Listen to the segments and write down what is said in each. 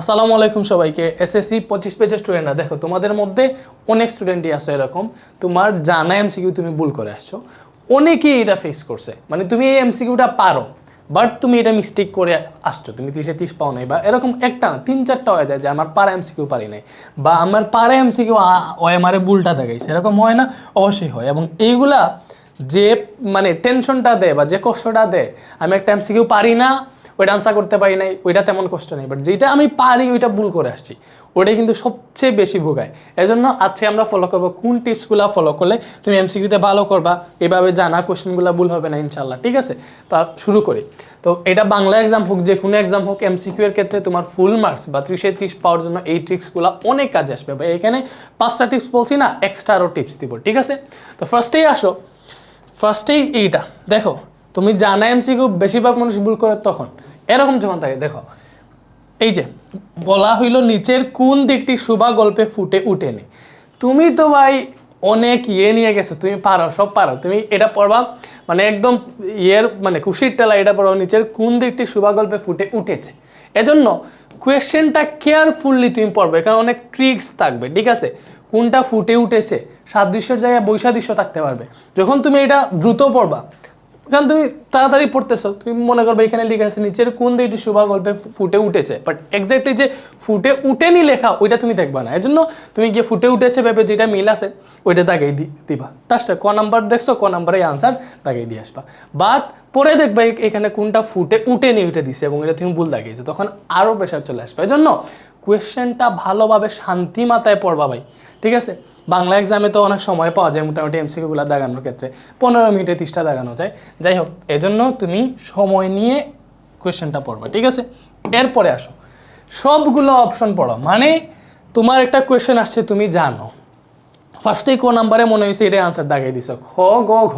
আসসালামু আলাইকুম সবাইকে এসএসসি পঁচিশ পেজের স্টুডেন্টরা দেখো, তোমাদের মধ্যে অনেক স্টুডেন্টই আছে এরকম, তোমার জানা এমসিকিউ তুমি ভুল করে আসছো। অনেকেই এটা ফেস করছে মানে তুমি এই এমসিকিউটা পারো বাট তুমি এটা মিস্টেক করে আসছো, তুমি তিরিশে তিরিশ পাও নাই, বা এরকম একটা না, তিন চারটা হয়ে যায় যে আমার পাড়া এমসিকিউ পারি নাই, বা আমার পাড়া এমসিকিউ ওই আমারে বুলটা দেখাইছে, এরকম হয় না, অবশ্যই হয়, এবং এইগুলা যে মানে টেনশনটা দেয়, বা যে কষ্টটা দেয়, আমি একটা এমসিকিউ পারি না ওইটা আনসার করতে পারি নাই, ওইটা তেমন কষ্ট নেই। বাট যেটা আমি পারি, ওইটা ভুল করে আসছি। ওটাই কিন্তু সবচেয়ে বেশি ভোগায়। এজন্য আজকে আমরা ফলো করব কোন টিপসগুলো ফলো করলে তুমি এমসিকিউতে ভালো করবা। এভাবে জানা কোশ্চেনগুলো ভুল হবে না ইনশাল্লাহ ঠিক আছে? তা শুরু করি। তো এটা বাংলা এক্সাম হোক, যে কোনো এক্সাম হোক এমসিকিউ এর ক্ষেত্রে তোমার ফুল মার্কস বা ত্রিশে ত্রিশ পাওয়ার জন্য এই ট্রিক্সগুলো অনেক কাজে আসবে। বা এখানে পাঁচটা টিপস বলছি না এক্সট্রা আরও টিপস দিব। ঠিক আছে? তো ফার্স্টেই আসো। ফার্স্টেই এইটা। দেখো তুমি জানা এমসিকিউ বেশিরভাগ মানুষ ভুল করে তখন। এরকম যখন থাকে, দেখো, এই যে বলা হইল নিচের কোন দিকটি শুভা গল্পে ফুটে উঠেনি। তুমি তো ভাই অনেক ইয়ে নিয়ে গেছো, তুমি পারো, সব পারো। তুমি এটা পড়বা মানে একদম ইয়ের মানে খুশির টেলা এটা পড়বা, নিচের কোন দিকটি শুভা গল্পে ফুটে উঠেছে। এজন্য কোয়েশ্চেনটা কেয়ারফুললি তুমি পড়বে এখানে অনেক ট্রিক্স থাকবে, ঠিক আছে? কোনটা ফুটে উঠেছে, সাদৃশ্যর জায়গায় বৈসাদৃশ্য থাকতে পারবে। যখন তুমি এটা দ্রুত পড়বা কারণ তুমি তাড়াতাড়ি পড়তেছো। তুমি মনে করবে এখানে লেখা আছে নিচের কোন দিকটি শুভা গল্পে ফুটে উঠেছে? বাট এক্স্যাক্টলি যে ফুটে উঠেনি লেখা, ওইটা তুমি দেখবা না। এজন্য তুমি গিয়ে ফুটে উঠেছে ভেবে যেটা মিল আছে, ওইটা দি- দিবা। টাস্টে ক নাম্বার দেখছ, ক নাম্বারে আনসার দাগাই দিয়ে আসবা। বাট পরে দেখবে এখানে কোনটা ফুটে উঠেনি ওইটা দিছে এবং এটা তুমি ভুল দাগিয়েছো তখন আরও প্রেশার চলে আসবে। এই জন্য কোয়েশ্চেনটা ভালোভাবে শান্তি মাথায় পড়বা ভাই, ঠিক আছে? বাংলা এক্সামে তো অনেক সময় পাওয়া যায় মোটামুটি এমসিকিউগুলো দাগানোর ক্ষেত্রে। পনেরো মিনিটে তিরিশটা দাগানো যায়। যাই হোক এজন্য তুমি সময় নিয়ে কোয়েশ্চেনটা পড়বা, ঠিক আছে? এরপরে আসো। সবগুলো অপশন পড়ো মানে তোমার একটা কোয়েশ্চেন আসছে, তুমি জানো। ফার্স্টেই কো নাম্বারে মনে হয়েছে এটাই আনসার দাগাই দিছ। খ, গ, ঘ।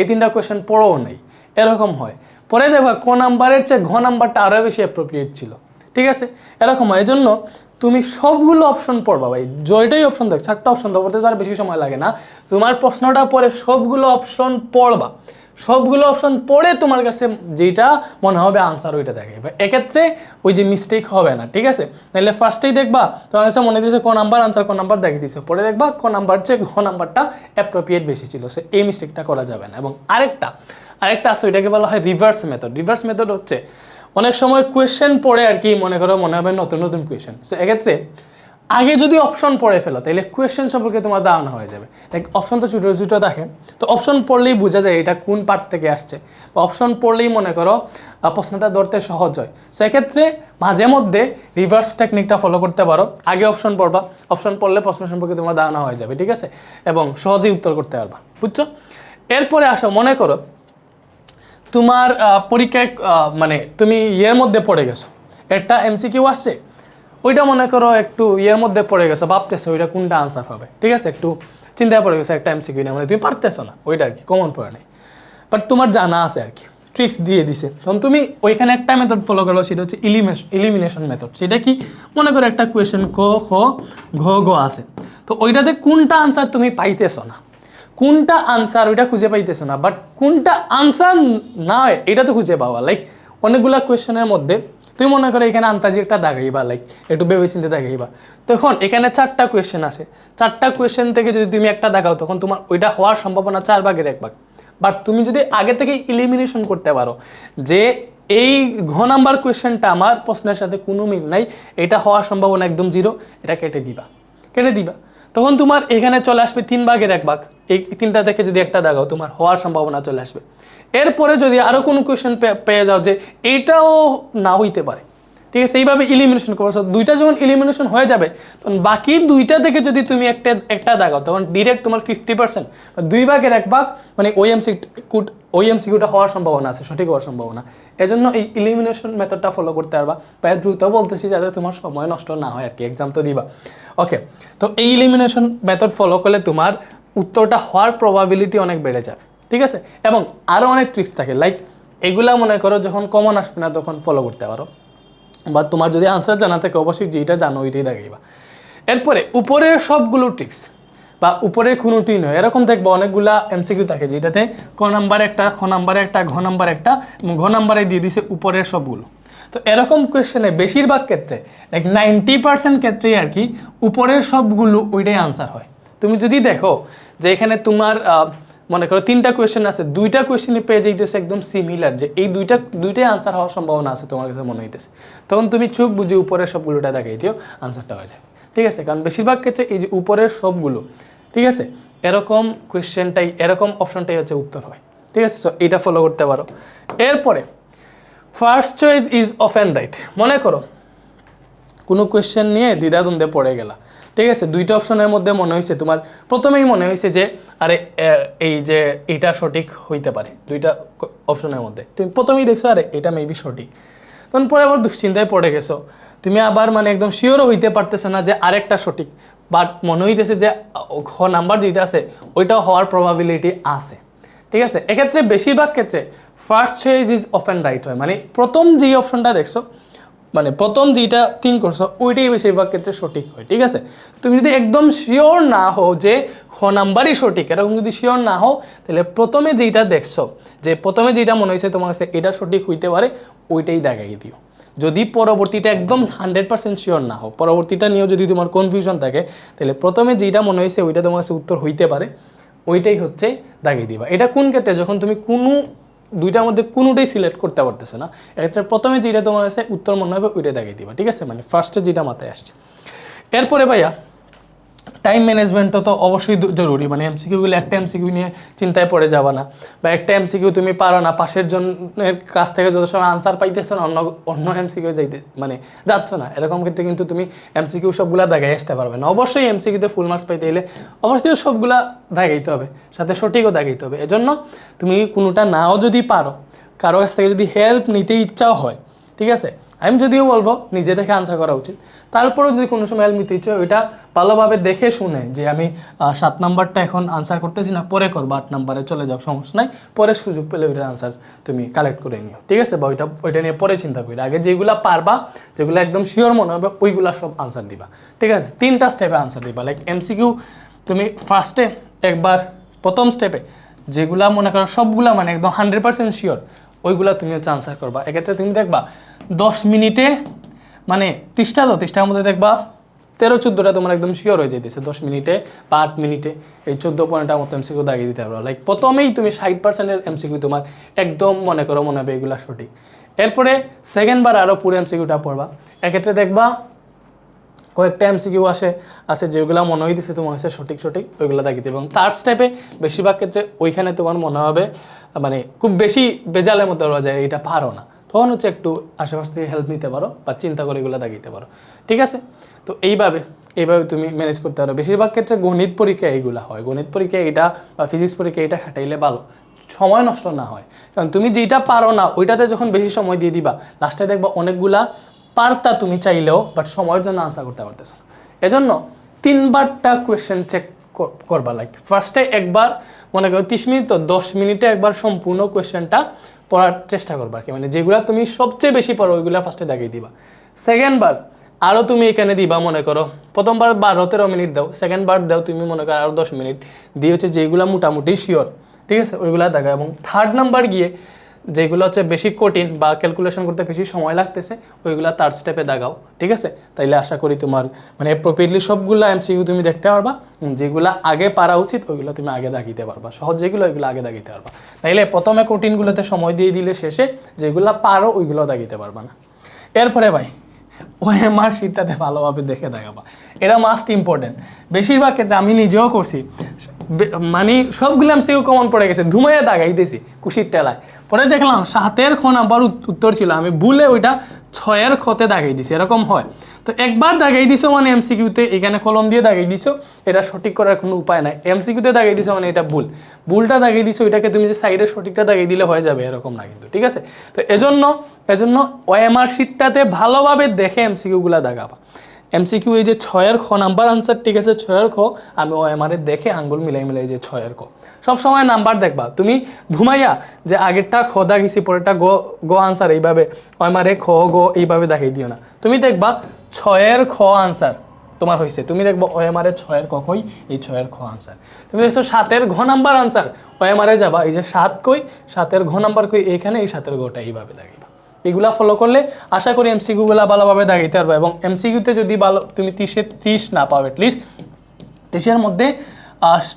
এই তিনটা কোয়েশ্চেন পড়েও নেই। এরকম হয়। পরে দেখবা ক নাম্বারের চেয়ে ঘ নাম্বারটা আরও বেশি অ্যাপ্রোপ্রিয়েট ছিল। ঠিক আছে? এরকম হয়। এজন্য তুমি সবগুলো অপশন পড়বা ভাই। জয়টাই অপশন দেখ, চারটা অপশন দেবো পড়তে তো আর বেশি সময় লাগে না। তোমার প্রশ্নটা পরে সবগুলো অপশন পড়বা। সবগুলো অপশন পড়ে তোমার কাছে যেটা মনে হবে আনসার ওইটা দেখাবে এক্ষেত্রে ওই যে মিস্টেক হবে না। ঠিক আছে? নাহলে ফার্স্টেই দেখবা, তোমার কাছে মনে দিয়েছে কোন নাম্বার আনসার কোন নাম্বার দেখে দিয়েছে পরে দেখবা কোন নাম্বার চেয়ে ঘ নাম্বারটা অ্যাপ্রোপ্রিয়েট বেশি ছিল। সে এই মিস্টেকটা করা যাবে না। এবং আরেকটা আরেকটা আছে, ওইটাকে বলা হয় রিভার্স মেথড রিভার্স মেথড হচ্ছে, অনেক সময় কোয়েশ্চেন পড়ে আর কি, মনে করো মনে হবে নতুন নতুন কোয়েশ্চেন সো এক্ষেত্রে আগে যদি অপশন পড়ে ফেলো তাহলে কোয়েশ্চেন সম্পর্কে তোমার ধারণা হয়ে যাবে। লাইক অপশন তো ছোটো ছোটো থাকে, তো অপশন পড়লেই বোঝা যায় এটা কোন পার্ট থেকে আসছে। বা অপশন পড়লেই মনে করো প্রশ্নটা ধরতে সহজ হয়। সো এক্ষেত্রে মাঝে মধ্যে রিভার্স টেকনিকটা ফলো করতে পারো। আগে অপশন পড়বা অপশন পড়লে প্রশ্ন সম্পর্কে তোমার ধারণা হয়ে যাবে, ঠিক আছে? এবং সহজেই উত্তর করতে পারবা, বুঝছ? এরপরে আসো, মনে করো তোমার পরীক্ষায় মানে তুমি ইয়ের মধ্যে পড়ে গেছো। একটা এমসিকিউ আসছে, ওইটা মনে করো একটু ইয়ের মধ্যে পড়ে গেছো, ভাবতেছো ওইটা কোনটা আনসার হবে। ঠিক আছে, একটু চিন্তায় পড়ে গেছো, একটা এমসিকিউ নিয়ে। মানে তুমি পারতেছো না, ওইটা আর কি কমন পড়ে নেই। বাট তোমার জানা আছে আর কি ট্রিক্স দিয়ে দিছে। তখন তুমি ওইখানে একটা মেথড ফলো করো, সেটা হচ্ছে ইলিমেশন ইলিমিনেশন মেথড সেটা কি? মনে করো একটা কোয়েশ্চেন ক, খ, ঘ গ আছে। তো ওইটাতে কোনটা আনসার তুমি পাইতেছো না? কোনটা আনসার ওইটা খুঁজে পাইতেছো না বাট কোনটা আনসার না, এটা তো খুঁজে পাওয়া। লাইক অনেকগুলা কোয়েশ্চেনের মধ্যে তুমি মনে করো এখানে আন্তাজি একটা দাগাইবা লাইক একটু ভেবে চিন্তে দাগাইবা। তখন এখানে চারটা কোয়েশ্চেন আছে চারটা কোয়েশ্চেন থেকে যদি তুমি একটা দাগাও, তখন তোমার ওইটা হওয়ার সম্ভাবনা চার ভাগের এক ভাগ। বাট তুমি যদি আগে থেকে ইলিমিনেশন করতে পারো, যে এই ঘ নাম্বার কোয়েশ্চেনটা আমার প্রশ্নের সাথে কোনো মিল নাই, এটা হওয়ার সম্ভাবনা একদম জিরো এটা কেটে দিবা। কেটে দিবা। তখন তোমার এখানে চলে আসবে তিন ভাগের এক ভাগ। এই তিনটা থেকে যদি একটা দাগাও, তোমার হওয়ার সম্ভাবনা চলে আসবে। এরপরে যদি আরও কোনো কোয়েশন পেয়ে যাও যে এইটাও না হইতে পারে, ঠিক আছে? এইভাবে ইলিমিনেশন করছ দুইটা যখন ইলিমিনেশন হয়ে যাবে, তখন বাকি দুইটা থেকে যদি তুমি একটা একটা দাগাও, তখন ডিরেক্ট তোমার ফিফটি পার্সেন্ট দুই ভাগের এক ভাগ মানে ওই এমসি কুট ওই এমসিকিউটা হওয়ার সম্ভাবনা আছে, সঠিক হওয়ার সম্ভাবনা। এজন্য এই ইলিমিনেশন মেথডটা ফলো করতে পারবা। প্রায় দ্রুত বলতেছি যাতে তোমার সময় নষ্ট না হয় আর কি এক্সাম তো দিবা। ওকে তো এই ইলিমিনেশন মেথড ফলো করলে তোমার উত্তরটা হওয়ার প্রবাবিলিটি অনেক বেড়ে যায়, ঠিক আছে? এবং আরও অনেক ট্রিক্স থাকে লাইক এগুলা মনে করো যখন কমন আসবে না তখন ফলো করতে পারো। বা তোমার যদি আনসার জানা থাকে, অবশ্যই যেটা জানো ওইটাই দেখাইবা। এরপরে উপরের সবগুলো ট্রিক্স বা উপরে কোনোটি নয়, এরকম দেখব অনেকগুলা এমসিকিউ থাকে, যেটাতে ক নাম্বার একটা, খ নাম্বারে একটা, ঘ নাম্বার একটা ঘ নাম্বারে দিয়ে দিছে উপরের সবগুলো। তো এরকম কোয়েশ্চেনে বেশিরভাগ ক্ষেত্রে লাইক নাইনটি পার্সেন্ট ক্ষেত্রেই আর কি উপরের সবগুলো ওইটাই আনসার হয়। তুমি যদি দেখো যে এখানে তোমার মনে করো তিনটা কোয়েশ্চেন আছে, দুইটা কোয়েশ্চেনে পেয়ে যাইতেছে একদম সিমিলার যে এই দুইটা, দুইটাই আনসার হওয়ার সম্ভাবনা আছে তোমার কাছে মনে হইতেছে। তখন তুমি চোখ বুঝে উপরের সবগুলোটা দেখাই দিও আনসারটা হয়ে যাবে। ঠিক আছে? কারণ বেশিরভাগ ক্ষেত্রে এই যে উপরের সবগুলো, ঠিক আছে? এরকম কোয়েশ্চেনটাই এরকম অপশনটাই হচ্ছে উত্তর হয়। ঠিক আছে? সো এটা ফলো করতে পারো। এরপরে first choice is of and right মনে করো, কোনো কোয়েশ্চেন নিয়ে দ্বিধাদ্বন্দ্বে পড়ে গেলা। ঠিক আছে? দুইটা অপশনের মধ্যে মনে হয়েছে তোমার। প্রথমেই মনে হয়েছে যে, আরে এই যে এটা সঠিক হইতে পারে। দুইটা অপশনের মধ্যে। তুমি প্রথমেই দেখছ, আরে, এটা মেবি সঠিক। তখন পরে আবার দুশ্চিন্তায় পড়ে গেছো। তুমি আবার মানে একদম শিওরও হইতে পারতেছো না যে আরেকটা সঠিক। বাট মনে হইতেছে যে ঘ নাম্বার যেটা আছে ওইটা হওয়ার প্রবাবিলিটি আছে। ঠিক আছে? এক্ষেত্রে বেশিরভাগ ক্ষেত্রে first choice is of and right হয়। মানে প্রথম যেই অপশনটা দেখছ মানে প্রথম যেটা থিঙ্ক করছ, ওইটাই বেশিরভাগ ক্ষেত্রে সঠিক হয়, ঠিক আছে? তুমি যদি একদম শিওর না হও যে খ নাম্বারই সঠিক, এরকম যদি শিওর না হও, তাহলে প্রথমে যেটা দেখছ, যে প্রথমে যেটা মনে হয়েছে তোমার কাছে এটা সঠিক হইতে পারে, ওইটাই দেখাই দিও। যদি পরবর্তীটা একদম হান্ড্রেড পার্সেন্ট শিওর না হও, পরবর্তীটা নিয়েও যদি তোমার কনফিউশন থাকে, তাহলে প্রথমে যেটা মনে হয়েছে, ওইটা তোমার কাছে উত্তর হইতে পারে, ওইটাই হচ্ছে দাগিয়ে দিবা। এটা কোন ক্ষেত্রে? যখন তুমি কোনো দুইটার মধ্যে কোনোটাই সিলেক্ট করতে পারতেছে না। এক্ষেত্রে প্রথমে যেটা তোমার কাছে উত্তর মনে হবে, ওইটা দেখিয়ে দিবা, ঠিক আছে? মানে ফার্স্টে যেটা মাথায় আসছে। এরপরে ভাইয়া টাইম ম্যানেজমেন্টটা তো অবশ্যই জরুরি। মানে এমসিকিউগুলো একটা এমসিকিউ নিয়ে চিন্তায় পড়ে যাবা না। বা একটা এমসিকিউ তুমি পারো না, পাশের জনের কাছ থেকে যত সময় আনসার পাইতেছো না, অন্য অন্য এমসিকিউ যাইতে মানে যাচ্ছ না। এরকম ক্ষেত্রে কিন্তু তুমি এমসিকিউ সবগুলা দাগাই আসতে পারবে না। অবশ্যই এমসিকিউতে ফুল মার্কস পাইতে গেলে অবশ্যই সবগুলা দাগাইতে হবে। সাথে সঠিকও দাগাইতে হবে। এজন্য তুমি কোনোটা নাও যদি পারো, কারও কাছ থেকে যদি হেল্প নিতে ইচ্ছাও হয়, ঠিক আছে? আমি যদিও বলব, নিজে দেখে আনসার করা উচিত। তারপরেও যদি কোনো সময় হেল্প ইচ্ছে ওইটা ভালোভাবে দেখে শুনে যে আমি সাত নাম্বারটা এখন আনসার করতেছি না, পরে করব, আট নাম্বারে চলে যাও, সমস্যা নাই। পরে সুযোগ পেলে ওইটার আনসার তুমি কালেক্ট করে নিও। ঠিক আছে? বা ওইটা ওইটা নিয়ে পরে চিন্তা করি আগে যেগুলা পারবা, যেগুলো একদম শিওর মনে হবে, ওইগুলা সব আনসার দিবা। ঠিক আছে? তিনটা স্টেপে আনসার দিবা। লাইক এমসিকিউ তুমি ফার্স্টে একবার, প্রথম স্টেপে যেগুলা মনে করো, সবগুলা মানে একদম হান্ড্রেড পার্সেন্ট শিওর ওইগুলা তুমি হচ্ছে আনসার করবা। এক্ষেত্রে তুমি দেখবা, দশ মিনিটে মানে তিরিশটা তো, তিরিশটার মধ্যে দেখবা তেরো, চোদ্দোটা তোমার একদম শিওর হয়ে যেতেছে দশ মিনিটে বা আট মিনিটে। এই চোদ্দ পয়েন্টটা মতো এমসিকিউ দাগিয়ে দিতে পারো লাইক প্রথমেই তুমি ষাট পার্সেন্টের এমসিকিউ তোমার একদম মনে করো মনে হবে এগুলো সঠিক। এরপরে সেকেন্ডবার আরও পুরো এমসিকিউটা পড়বা। এক্ষেত্রে দেখবা কয়েকটা এমসিকিউ আসে, আছে যেগুলো মনে হইতেছে তোমার কাছে সঠিক সঠিক, ওইগুলো দাগিতে এবং থার্ড স্টেপে বেশিরভাগ ক্ষেত্রে ওইখানে তোমার মনে হবে মানে খুব বেশি বেজালের মধ্যে বলা যায় এটা পারো না। তখন হচ্ছে একটু আশেপাশ থেকে হেল্প নিতে পারো বা চিন্তা করে এগুলো দাগিতে পারো। ঠিক আছে? তো এইভাবে এইভাবে তুমি ম্যানেজ করতে পারো। বেশিরভাগ ক্ষেত্রে গণিত পরীক্ষা এইগুলো হয়। গণিত পরীক্ষা এটা বা ফিজিক্স পরীক্ষা এটা খাটাইলে ভালো। সময় নষ্ট না হয়। কারণ তুমি যেটা পারো না, ওইটাতে যখন বেশি সময় দিয়ে দিবা লাস্টে দেখবা অনেকগুলা পারতা তুমি চাইলেও বাট সময়ের জন্য আনসার করতে পারতেছো না। এজন্য তিনবারটা কোয়েশ্চেন চেক করবা লাইক ফার্স্টে একবার, মনে করো তিরিশ মিনিট তো, দশ মিনিটে একবার সম্পূর্ণ কোয়েশ্চেনটা পড়ার চেষ্টা করবা আর কি। মানে যেগুলা তুমি সবচেয়ে বেশি পড়ো, ওইগুলা ফার্স্টে দাগিয়ে দিবা। সেকেন্ড বার আরও তুমি এখানে দিবা, মনে করো, প্রথমবার বারো তেরো মিনিট দাও সেকেন্ড বার দাও তুমি মনে করো আরও দশ মিনিট। দিয়ে হচ্ছে যেগুলা মোটামুটি শিওর ঠিক আছে? ওইগুলা দেখা এবং থার্ড নাম্বার গিয়ে যেগুলো হচ্ছে বেশি কঠিন বা ক্যালকুলেশন করতে বেশি সময় লাগতেছে, ওইগুলা তার স্টেপে দাগাও, ঠিক আছে? তাইলে আশা করি তোমার মানে অ্যাপ্রোপ্রিয়েটলি সবগুলো এমসিইউ তুমি দেখতে পারবা যেগুলা আগে পারা উচিত, ওইগুলো তুমি আগে দাগিতে পারবা, সহজ যেগুলো, ওইগুলো আগে দাগিতে পারবা। তাইলে প্রথমে কঠিনগুলোতে সময় দিয়ে দিলে শেষে যেগুলা পারো, ওইগুলো দাগিতে পারবা না। এরপরে ভাই, ওএমআর শিটটাতে ভালোভাবে দেখে দেখাবা। এটা মাস্ট ইম্পর্টেন্ট বেশিরভাগ ক্ষেত্রে আমি নিজেও করছি। মানে সবগুলো এমসিকিউ কমন পড়ে গেছে। ধুমাইয়া দাগাইতেছি কুশির টেলায় পরে দেখলাম সাতের খ নাম্বার উত- উত্তর ছিল, আমি ভুলে ওইটা ছয়ের খতে দাগাই দিছি এরকম হয়। তো একবার দাগাই দিছো মানে এমসিকিউতে, এখানে কলম দিয়ে দাগাই দিছো এটা সঠিক করার কোনো উপায় নাই। এমসিকিউতে দাগাই দিছো মানে এটা ভুল। ভুলটা দাগিয়ে দিছো ওইটাকে তুমি যে সাইডে সঠিকটা দাগাই দিলে হয়ে যাবে, এরকম না কিন্তু, ঠিক আছে? তো এজন্য এজন্য ওএমআর শিটটাতে ভালোভাবে দেখে এমসিকিউগুলা দাগাবা। এমসিকিউ এই যে ছয়ের খ নাম্বার আনসার ঠিক আছে ছয়ের খ, আমি ও এমআরে দেখে আঙ্গুল মিলাই মিলাই যে ছয়ের খ। সব সময় নাম্বার দেখবা। তুমি ঘুমাইয়া যে আগেরটা খ দাগিছি পরেরটা গ গ আনসার এইভাবে ও এমআরে খ, গ, এইভাবে দেখাই দিও না। তুমি দেখবা ছয়ের খ আনসার তোমার হয়েছে তুমি দেখব ও এমআরে ছয়ের ক কই, এই ছয়ের খ আনসার তুমি দেখছ সাতের ঘ নাম্বার আনসার ও এমআরে যাবা, এই যে সাত কই, সাতের ঘ নাম্বার কই, এইখানে এই সাতের ঘটা এইভাবে দেখাইবা এগুলা ফলো করলে আশা করি এমসিকিউগুলো ভালোভাবে দাঁড়িয়ে পারবে এবং এমসিকিউতে যদি ভালো, তুমি তিরিশে, ত্রিশ না পাও অ্যাটলিস্ট দেশের মধ্যে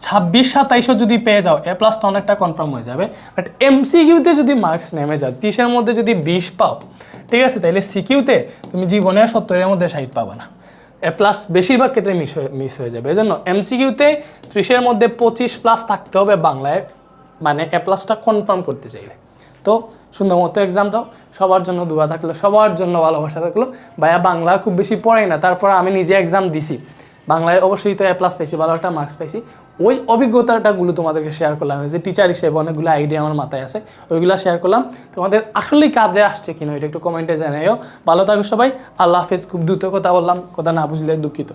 ছাব্বিশ, সাতাইশও যদি পেয়ে যাও এ প্লাসটা অনেকটা কনফার্ম হয়ে যাবে। বাট এমসিকিউতে যদি মার্কস নেমে যায়, তিরিশের মধ্যে যদি বিশ পাও, ঠিক আছে? তাহলে সিকিউতে তুমি জীবনে সত্তরের মধ্যে ষাট পাবে না। এ প্লাস বেশিরভাগ ক্ষেত্রে মিস হয়ে মিস হয়ে যাবে। এজন্য এমসিকিউতে ত্রিশের মধ্যে পঁচিশ প্লাস থাকতে হবে বাংলায় মানে এ প্লাসটা কনফার্ম করতে চাইলে। তো সুন্দর মতো এক্সাম দাও, সবার জন্য দোয়া থাকল, সবার জন্য ভালোবাসা থাকল। ভাইয়া বাংলা খুব বেশি পড়াই না, তারপর আমি নিজে এক্সাম দিছি। বাংলায় অবশ্যই তো এ প্লাস পাইছি ভালো একটা মার্কস পাইছি। ওই অভিজ্ঞতাটাগুলো তোমাদেরকে শেয়ার করলাম যে টিচার হিসেবে অনেকগুলো আইডিয়া আমার মাথায় আছে, ওইগুলো শেয়ার করলাম। তোমাদের আসলেই কাজে আসছে কিনা এটা একটু কমেন্টে জানাইও। ভালো থাকো সবাই, আল্লাহ হাফেজ, খুব দ্রুত কথা বললাম, কথা না বুঝলে দুঃখিত।